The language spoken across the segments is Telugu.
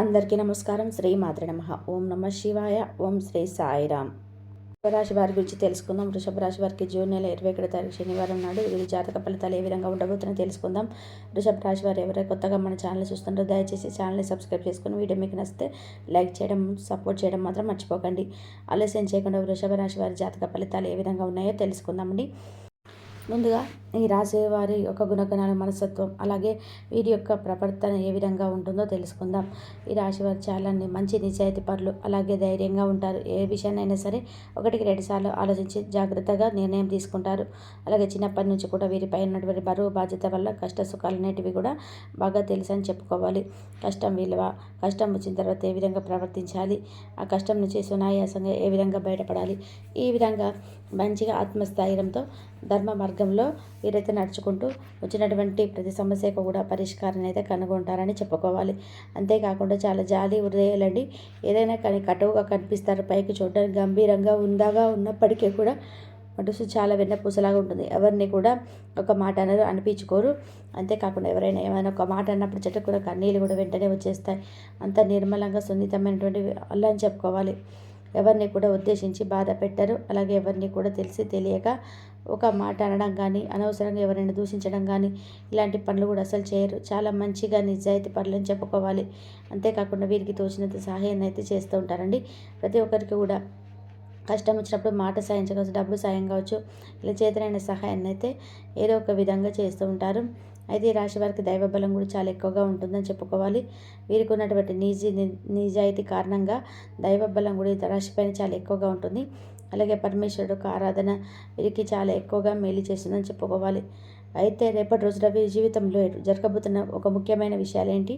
అందరికీ నమస్కారం. శ్రీ మాతృ నమ. ఓం నమ శివాయ. ఓం శ్రీ సాయిరామ్. వృషభరాశి వారి గురించి తెలుసుకుందాం. వృషభ రాశి వారికి జూన్ నెల ఇరవై ఒకటి తారీఖు శనివారం నాడు వీరి జాతక ఫలితాలు ఏ విధంగా ఉండబోతున్నాయో తెలుసుకుందాం. వృషభ రాశి వారు ఎవరైనా కొత్తగా మన ఛానల్ చూస్తుంటారో దయచేసి ఛానల్ని సబ్స్క్రైబ్ చేసుకుని వీడియో మీకు నచ్చితే లైక్ చేయడం సపోర్ట్ చేయడం మాత్రం మర్చిపోకండి. ఆలస్యం చేయకుండా వృషభ రాశి వారి జాతక ఫలితాలు ఏ విధంగా ఉన్నాయో తెలుసుకుందామండి. ముందుగా ఈ రాశి వారి యొక్క గుణగణాల మనస్తత్వం అలాగే వీరి యొక్క ప్రవర్తన ఏ విధంగా ఉంటుందో తెలుసుకుందాం. ఈ రాశివారు చాలా మంచి నిజాయితీ పరులు అలాగే ధైర్యంగా ఉంటారు. ఏ విషయాన్నైనా సరే ఒకటికి రెండు సార్లు ఆలోచించి జాగ్రత్తగా నిర్ణయం తీసుకుంటారు. అలాగే చిన్నప్పటి నుంచి కూడా వీరిపై ఉన్నటువంటి బరువు బాధ్యత వల్ల కష్ట సుఖాలు అనేటివి కూడా బాగా తెలుసు అని చెప్పుకోవాలి. కష్టం విలువ కష్టం వచ్చిన తర్వాత ఏ విధంగా ప్రవర్తించాలి ఆ కష్టం నుంచి సునాయాసంగా ఏ విధంగా బయటపడాలి ఈ విధంగా మంచిగా ఆత్మస్థైర్యంతో ధర్మ మార్గంలో వీరైతే నడుచుకుంటూ వచ్చినటువంటి ప్రతి సమస్యకు కూడా పరిష్కారాన్ని అయితే కనుగొంటారని చెప్పుకోవాలి. అంతేకాకుండా చాలా జాలి హృదయాలండి. ఏదైనా కానీ కటువుగా కనిపిస్తారు పైకి చూడడానికి గంభీరంగా ఉందాగా ఉన్నప్పటికీ కూడా మనసు చాలా వెన్నపూసలాగా ఉంటుంది. ఎవరిని కూడా ఒక మాట అనేది అనిపించుకోరు. అంతేకాకుండా ఎవరైనా ఏమైనా ఒక మాట అన్నప్పుడు చెట్టు కూడా కన్నీళ్ళు కూడా వెంటనే వచ్చేస్తాయి. అంత నిర్మలంగా సున్నితమైనటువంటి అల్లని అని చెప్పుకోవాలి. ఎవరిని కూడా ఉద్దేశించి బాధ పెట్టరు. అలాగే ఎవరిని కూడా తెలిసి తెలియక ఒక మాట అనడం కానీ అనవసరంగా ఎవరైనా దూషించడం కానీ ఇలాంటి పనులు కూడా అసలు చేయరు. చాలా మంచిగా నిజాయితీ పనులని చెప్పుకోవాలి. అంతేకాకుండా వీరికి తోచినంత సహాయాన్ని అయితే చేస్తూ ఉంటారండి. ప్రతి ఒక్కరికి కూడా కష్టం వచ్చినప్పుడు మాట సాయం చేయవచ్చు డబ్బు సాయం కావచ్చు ఇలా చేతనైన సహాయాన్ని అయితే ఏదో ఒక విధంగా చేస్తూ ఉంటారు. అయితే ఈ రాశి వారికి దైవ బలం కూడా చాలా ఎక్కువగా ఉంటుందని చెప్పుకోవాలి. వీరికి ఉన్నటువంటి నిజీ నిజాయితీ కారణంగా దైవ బలం కూడా ఈ రాశి పైన చాలా ఎక్కువగా ఉంటుంది. అలాగే పరమేశ్వరుడు యొక్క ఆరాధన వీరికి చాలా ఎక్కువగా మేలు చేస్తుందని చెప్పుకోవాలి. అయితే రేపటి రోజున వీరి జీవితంలో జరగబోతున్న ఒక ముఖ్యమైన విషయాలు ఏంటి?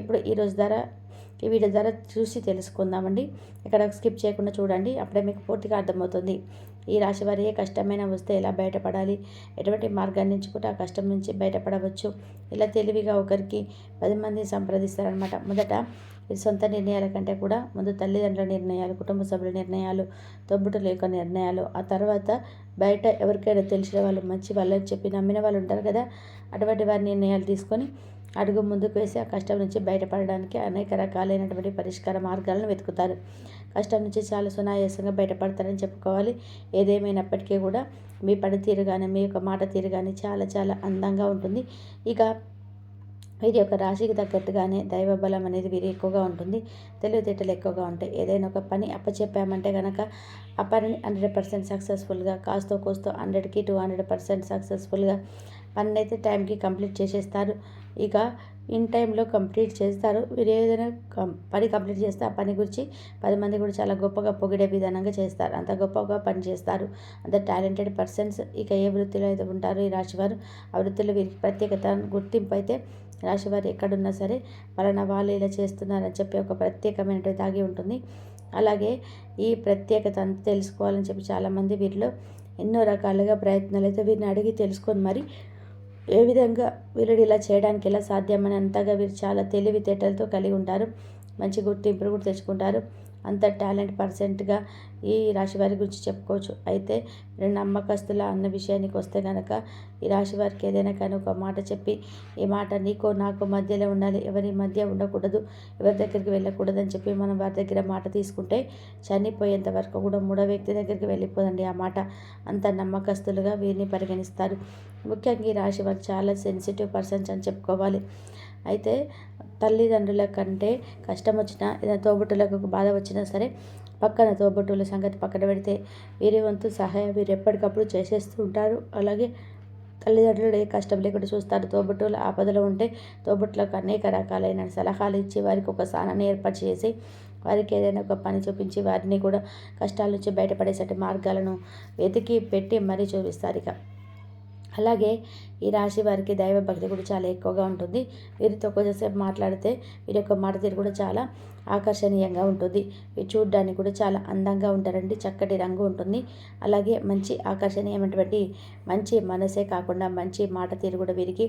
ఇప్పుడు ఈ రోజు ద్వారా ఈ వీడియో ద్వారా చూసి తెలుసుకుందామండి. ఇక్కడ స్కిప్ చేయకుండా చూడండి. అప్పుడే మీకు పూర్తిగా అర్థమవుతుంది. ఈ రాశి వారి ఏ కష్టమైన వస్తే ఎలా బయటపడాలి? ఎటువంటి మార్గాన్ని ఎంచుకుంటే ఆ కష్టం నుంచి బయటపడవచ్చు? ఇలా తెలివిగా ఒకరికి పది మందిని సంప్రదిస్తారనమాట మొదట సొంత నిర్ణయాల కంటే కూడా ముందు తల్లిదండ్రుల నిర్ణయాలు కుటుంబ సభ్యుల నిర్ణయాలు తొబ్బుటల యొక్క నిర్ణయాలు ఆ తర్వాత బయట ఎవరికైనా తెలిసిన వాళ్ళు మంచి వాళ్ళని చెప్పి నమ్మిన వాళ్ళు ఉంటారు కదా? అటువంటి వారి నిర్ణయాలు తీసుకొని అడుగు ముందుకు వేసి ఆ కష్టం నుంచి బయటపడడానికి అనేక రకాలైనటువంటి పరిష్కార మార్గాలను వెతుకుతారు. కష్టం నుంచి చాలా సునాయాసంగా బయటపడతారని చెప్పుకోవాలి. ఏదేమైనప్పటికీ కూడా మీ పనితీరు కానీ మీ యొక్క మాట తీరు కానీ చాలా చాలా అందంగా ఉంటుంది. ఇక వీరి యొక్క రాశికి తగ్గట్టుగానే దైవ బలం అనేది వీరి ఎక్కువగా ఉంటుంది. తెలివితేటలు ఎక్కువగా ఉంటాయి. ఏదైనా ఒక పని అప్పచెప్పామంటే కనుక ఆ పనిని హండ్రెడ్ పర్సెంట్ సక్సెస్ఫుల్గా కాస్తో కోస్తో హండ్రెడ్కి టూ హండ్రెడ్ పర్సెంట్ సక్సెస్ఫుల్గా పని అయితే టైంకి కంప్లీట్ చేసేస్తారు. ఇక ఇన్ టైంలో కంప్లీట్ చేస్తారు. వీరు ఏదైనా కం- పని కంప్లీట్ చేస్తే ఆ పని గురించి పది మంది కూడా చాలా గొప్పగా పొగిడే విధానంగా చేస్తారు. అంత గొప్పగా పని చేస్తారు. అంత టాలెంటెడ్ పర్సన్స్ ఇక ఏ వృత్తిలో అయితే ఉంటారో ఈ రాశివారు ఆ వృత్తిలో వీరికి ప్రత్యేకత గుర్తింపు అయితే రాశివారు ఎక్కడున్నా సరే పలానా వాళ్ళు ఇలా చేస్తున్నారని చెప్పి ఒక ప్రత్యేకమైనటువంటి దాగి ఉంటుంది. అలాగే ఈ ప్రత్యేకత అంతా తెలుసుకోవాలని చెప్పి చాలామంది వీరిలో ఎన్నో రకాలుగా ప్రయత్నాలు అయితే వీరిని అడిగి తెలుసుకొని మరి ఏ విధంగా వీరుడు ఇలా చేయడానికి ఎలా సాధ్యమని అంతగా వీరు చాలా తెలివితేటలతో కలిగి ఉంటారు. మంచి గుర్తింపులు కూడా తెచ్చుకుంటారు. అంత టాలెంట్ పర్సెంట్గా ఈ రాశి వారి గురించి చెప్పుకోవచ్చు. అయితే రెండు నమ్మకస్తుల అన్న విషయానికి వస్తే కనుక ఈ రాశి వారికి ఏదైనా కానీ ఒక మాట చెప్పి ఈ మాట నీకో నాకు మధ్యలో ఉండాలి. ఎవరి మధ్య ఉండకూడదు ఎవరి దగ్గరికి వెళ్ళకూడదు అని చెప్పి మనం వారి దగ్గర మాట తీసుకుంటే చనిపోయేంత వరకు కూడా మూడో వ్యక్తి దగ్గరికి వెళ్ళిపోదండి ఆ మాట. అంత నమ్మకస్తులుగా వీరిని పరిగణిస్తారు. ముఖ్యంగా ఈ రాశి వారు చాలా సెన్సిటివ్ పర్సన్స్ అని చెప్పుకోవాలి. అయితే తల్లిదండ్రుల కంటే కష్టం వచ్చినా ఏదైనా తోబుట్టులకు బాధ వచ్చినా సరే పక్కన తోబుట్టుల సంగతి పక్కన పెడితే వీరి వంతు సహాయం వీరు ఎప్పటికప్పుడు చేసేస్తూ ఉంటారు. అలాగే తల్లిదండ్రులు ఏ కష్టం లేకుండా చూస్తారు. తోబుట్టులు ఆపదలో ఉంటే తోబుట్టులకు అనేక రకాలైన సలహాలు ఇచ్చి వారికి ఒక స్థానాన్ని ఏర్పాటు చేసి వారికి ఏదైనా ఒక పని చూపించి వారిని కూడా కష్టాల నుంచి బయటపడేసే మార్గాలను వెతికి పెట్టి మరీ చూపిస్తారు ఇక. అలాగే ఈ రాశి వారికి దైవ భక్తి కూడా చాలా ఎక్కువగా ఉంటుంది. వీరితో కొంచెంసేపు మాట్లాడితే వీరి యొక్క మాట తీరు కూడా చాలా ఆకర్షణీయంగా ఉంటుంది. వీరు చూడడానికి కూడా చాలా అందంగా ఉంటారండి. చక్కటి రంగు ఉంటుంది. అలాగే మంచి ఆకర్షణీయమైనటువంటి మంచి మనసే కాకుండా మంచి మాట తీరు కూడా వీరికి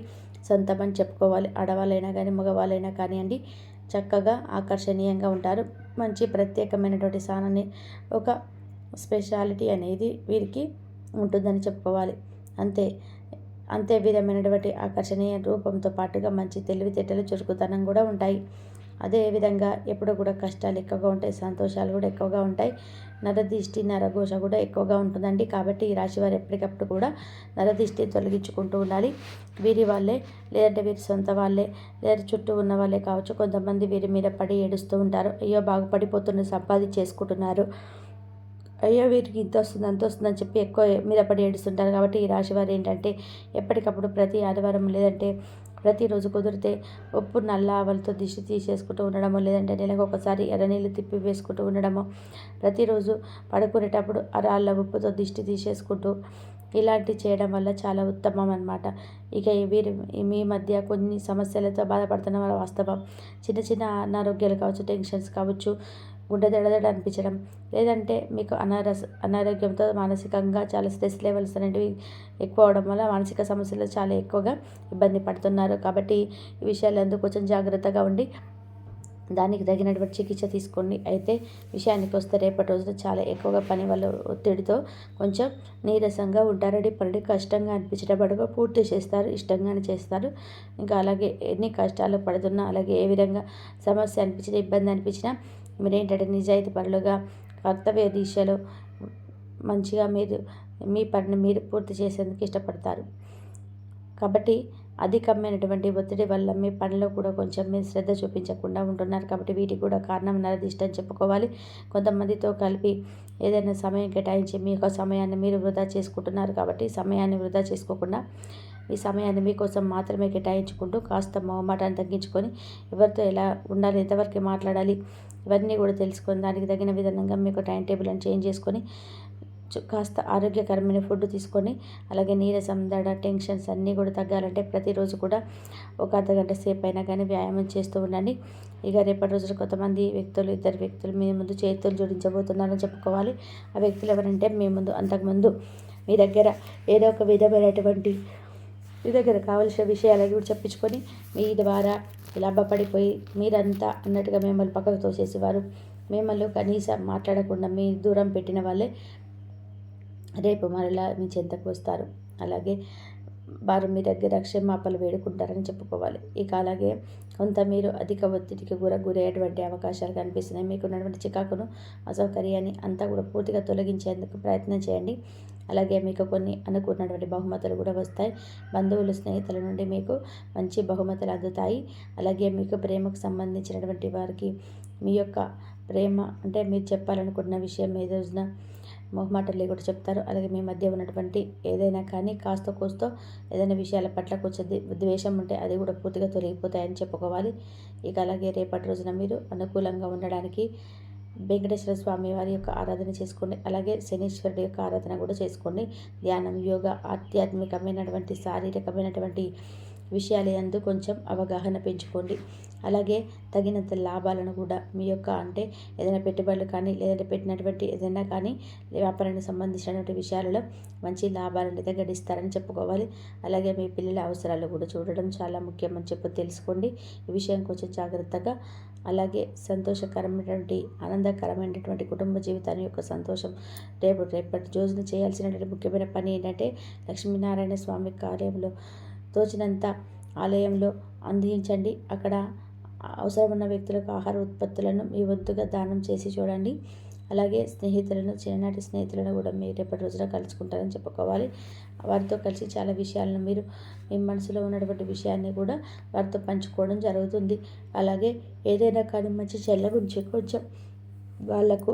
సొంతమని చెప్పుకోవాలి. ఆడవాళ్ళైనా కానీ మగవాళ్ళైనా కానివ్వండి చక్కగా ఆకర్షణీయంగా ఉంటారు. మంచి ప్రత్యేకమైనటువంటి స్థానాన్ని ఒక స్పెషాలిటీ అనేది వీరికి ఉంటుందని చెప్పుకోవాలి. అంతే. అంతే విధమైనటువంటి ఆకర్షణీయ రూపంతో పాటుగా మంచి తెలివితేటలు చురుకుతనం కూడా ఉంటాయి. అదేవిధంగా ఎప్పుడు కూడా కష్టాలు ఎక్కువగా ఉంటాయి సంతోషాలు కూడా ఎక్కువగా ఉంటాయి. నరదిష్టి నరఘోష కూడా ఎక్కువగా ఉంటుందండి. కాబట్టి ఈ రాశి వారు ఎప్పటికప్పుడు కూడా నరదిష్టి తొలగించుకుంటూ ఉండాలి. వీరి వాళ్ళే లేదంటే వీరి సొంత వాళ్ళే లేదా చుట్టూ ఉన్న వాళ్ళే కావచ్చు. కొంతమంది వీరి మీద పడి ఏడుస్తూ ఉంటారు. అయ్యో బాగుపడిపోతున్న సంపాదించేసుకుంటున్నారు అయ్యో వీరికి ఇంత వస్తుంది అంత వస్తుందని చెప్పి ఎక్కువ మీద పడి ఏడుస్తుంటారు. కాబట్టి ఈ రాశి వారు ఏంటంటే ఎప్పటికప్పుడు ప్రతి ఆదివారం లేదంటే ప్రతిరోజు కుదిరితే ఉప్పు నల్ల ఆవలతో దిష్టి తీసేసుకుంటూ ఉండడము లేదంటే నెలకు ఒకసారి ఎర్రనీళ్ళు తిప్పి వేసుకుంటూ ఉండడము ప్రతిరోజు పడుకునేటప్పుడు రాళ్ళ ఉప్పుతో దిష్టి తీసేసుకుంటూ ఇలాంటివి చేయడం వల్ల చాలా ఉత్తమం అనమాట ఇక వీరి మీ మధ్య కొన్ని సమస్యలతో బాధపడుతున్న వాస్తవం. చిన్న చిన్న అనారోగ్యాలు కావచ్చు టెన్షన్స్ కావచ్చు గుండె దడదడ అనిపించడం. లేదంటే మీకు అనారస అనారోగ్యంతో మానసికంగా చాలా స్ట్రెస్ లెవెల్స్ అనేవి ఎక్కువ అవడం వల్ల మానసిక సమస్యలు చాలా ఎక్కువగా ఇబ్బంది పడుతున్నారు. కాబట్టి ఈ విషయాలు కొంచెం జాగ్రత్తగా ఉండి దానికి తగినటువంటి చికిత్స తీసుకోండి అయితే విషయానికి వస్తే రేపటి రోజున చాలా ఎక్కువగా పని వల్ల ఒత్తిడితో కొంచెం నీరసంగా ఉంటారని పని కష్టంగా అనిపించేటప్పుడు పూర్తి చేస్తారు. ఇష్టంగానే చేస్తారు. ఇంకా అలాగే ఎన్ని కష్టాలు పడుతున్నా అలాగే ఏ విధంగా సమస్య అనిపించినా ఇబ్బంది అనిపించినా మీరు ఏంటంటే నిజాయితీ పనులుగా కర్తవ్య దిశలో మంచిగా మీరు మీ పనిని మీరు పూర్తి చేసేందుకు ఇష్టపడతారు. కాబట్టి అధికమైనటువంటి ఒత్తిడి వల్ల మీ పనిలో కూడా కొంచెం మీరు శ్రద్ధ చూపించకుండా ఉంటున్నారు కాబట్టి వీటికి కూడా కారణం నరదిష్టం చెప్పుకోవాలి. కొంతమందితో కలిపి ఏదైనా సమయం కేటాయించి మీ యొక్క సమయాన్ని మీరు వృధా చేసుకుంటున్నారు కాబట్టి సమయాన్ని వృధా చేసుకోకుండా ఈ సమయాన్ని మీకోసం మాత్రమే కేటాయించుకుంటూ కాస్త మొహమాటాన్ని తగ్గించుకొని ఎవరితో ఎలా ఉండాలి ఎంతవరకు మాట్లాడాలి ఇవన్నీ కూడా తెలుసుకొని దానికి తగిన విధంగా మీకు టైం టేబుల్ అని చేంజ్ చేసుకొని కాస్త ఆరోగ్యకరమైన ఫుడ్ తీసుకొని అలాగే నీరసం దడ టెన్షన్స్ అన్నీ కూడా తగ్గాలంటే ప్రతిరోజు కూడా ఒక అర్ధగంట సేపు అయినా కానీ వ్యాయామం చేస్తూ ఉండండి. ఇక రేపటి రోజున కొంతమంది వ్యక్తులు ఇద్దరు వ్యక్తులు మీ ముందు చేతులు జోడించబోతున్నారని చెప్పుకోవాలి. ఆ వ్యక్తులు ఎవరంటే మీ ముందు అంతకుముందు మీ దగ్గర ఏదో ఒక విధమైనటువంటి మీ దగ్గర కావలసిన విషయాలు కూడా చెప్పించుకొని మీ ద్వారా లాభపడిపోయి మీరంతా అన్నట్టుగా మిమ్మల్ని పక్కకు తోసేసేవారు. మిమ్మల్ని కనీసం మాట్లాడకుండా మీ దూరం పెట్టిన వాళ్ళే రేపు మరలా మీ చెంతకు వస్తారు. అలాగే వారు మీ దగ్గర క్షమాపలు వేడుకుంటారని చెప్పుకోవాలి. ఇక అలాగే కొంత మీరు అధిక ఒత్తిడికి కూడా గురయ్యేటువంటి అవకాశాలు కనిపిస్తున్నాయి. మీకు ఉన్నటువంటి చికాకును అసౌకర్యాన్ని అంతా కూడా పూర్తిగా తొలగించేందుకు ప్రయత్నం చేయండి. అలాగే మీకు కొన్ని అనుకున్నటువంటి బహుమతులు కూడా వస్తాయి. బంధువులు స్నేహితుల నుండి మీకు మంచి బహుమతులు అందుతాయి. అలాగే మీకు ప్రేమకు సంబంధించినటువంటి వారికి మీ యొక్క ప్రేమ అంటే మీరు చెప్పాలనుకున్న విషయం ఏ రోజున మొహమాటలు లేకుండా చెప్తారు. అలాగే మీ మధ్య ఉన్నటువంటి ఏదైనా కానీ కాస్త కోస్తో ఏదైనా విషయాల పట్ల కొంచెం ద్వేషం ఉంటే అది కూడా పూర్తిగా తొలగిపోతాయని చెప్పుకోవాలి. ఇక అలాగే రేపటి రోజున మీరు అనుకూలంగా ఉండడానికి వెంకటేశ్వర స్వామి వారి యొక్క ఆరాధన చేసుకోండి. అలాగే శనీశ్వరుడి యొక్క ఆరాధన కూడా చేసుకోండి. ధ్యానం యోగా ఆధ్యాత్మికమైనటువంటి శారీరకమైనటువంటి విషయాలు ఎందు కొంచెం అవగాహన పెంచుకోండి. అలాగే తగినంత లాభాలను కూడా మీ యొక్క అంటే ఏదైనా పెట్టుబడులు కానీ లేదంటే పెట్టినటువంటి ఏదైనా కానీ వ్యాపారానికి సంబంధించినటువంటి విషయాలలో మంచి లాభాలను అయితే గడిస్తారని చెప్పుకోవాలి. అలాగే మీ పిల్లల అవసరాలు కూడా చూడడం చాలా ముఖ్యమని చెప్పి తెలుసుకోండి. ఈ విషయం కొంచెం జాగ్రత్తగా అలాగే సంతోషకరమైనటువంటి ఆనందకరమైనటువంటి కుటుంబ జీవితాన్ని యొక్క సంతోషం రేపు రేపటి రోజున చేయాల్సినటువంటి ముఖ్యమైన పని ఏంటంటే లక్ష్మీనారాయణ స్వామి కార్యంలో తోచినంత ఆలయంలో అందించండి. అక్కడ అవసరమైన వ్యక్తులకు ఆహార ఉత్పత్తులను మీ వంతుగా దానం చేసి చూడండి. అలాగే స్నేహితులను చిన్ననాటి స్నేహితులను కూడా మీరు రేపటి రోజున కలుసుకుంటారని చెప్పుకోవాలి. వారితో కలిసి చాలా విషయాలను మీరు మీ మనసులో ఉన్నటువంటి విషయాన్ని కూడా వారితో పంచుకోవడం జరుగుతుంది. అలాగే ఏదైనా కానీ మంచి చెల్ల గురించి కొంచెం వాళ్ళకు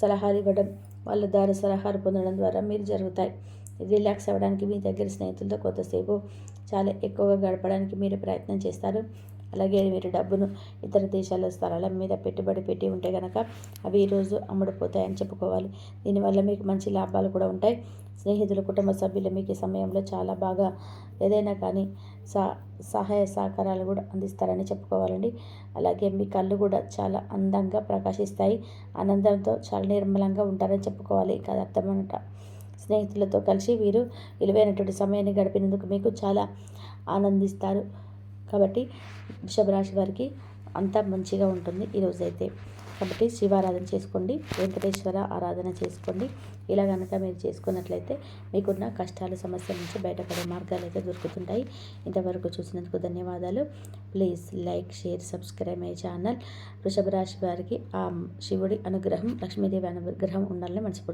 సలహాలు ఇవ్వడం వాళ్ళ ద్వారా సలహాలు పొందడం ద్వారా మీరు జరుగుతాయి. రిలాక్స్ అవ్వడానికి మీ దగ్గర స్నేహితులతో కొంతసేపు చాలా ఎక్కువగా గడపడానికి మీరు ప్రయత్నం చేస్తారు. అలాగే మీరు డబ్బును ఇతర దేశాల స్థలాల మీద పెట్టుబడి పెట్టి ఉంటే కనుక అవి ఈరోజు అమ్ముడుపోతాయని చెప్పుకోవాలి. దీనివల్ల మీకు మంచి లాభాలు కూడా ఉంటాయి. స్నేహితులు కుటుంబ సభ్యులు మీకు ఈ సమయంలో చాలా బాగా ఏదైనా కానీ సా సహాయ సహకారాలు కూడా అందిస్తారని చెప్పుకోవాలండి. అలాగే మీ కళ్ళు కూడా చాలా అందంగా ప్రకాశిస్తాయి. ఆనందంతో చాలా నిర్మలంగా ఉంటారని చెప్పుకోవాలి. ఇక అర్థమనట స్నేహితులతో కలిసి వీరు విలువైనటువంటి సమయాన్ని గడిపినందుకు మీకు చాలా ఆనందిస్తారు. కాబట్టి వృషభ రాశి వారికి అంతా మంచిగా ఉంటుంది ఈరోజైతే కాబట్టి శివారాధన చేసుకోండి వెంకటేశ్వర ఆరాధన చేసుకోండి. ఇలా కనుక మీరు చేసుకున్నట్లయితే మీకున్న కష్టాలు సమస్యల నుంచి బయటపడే మార్గాలు అయితే దొరుకుతుంటాయి. ఇంతవరకు చూసినందుకు ధన్యవాదాలు. Please like share subscribe my channel. వృషభ రాశి వారికి ఆ శివుడి అనుగ్రహం లక్ష్మీదేవి అనుగ్రహం ఉండాలని మనస్ఫూర్తి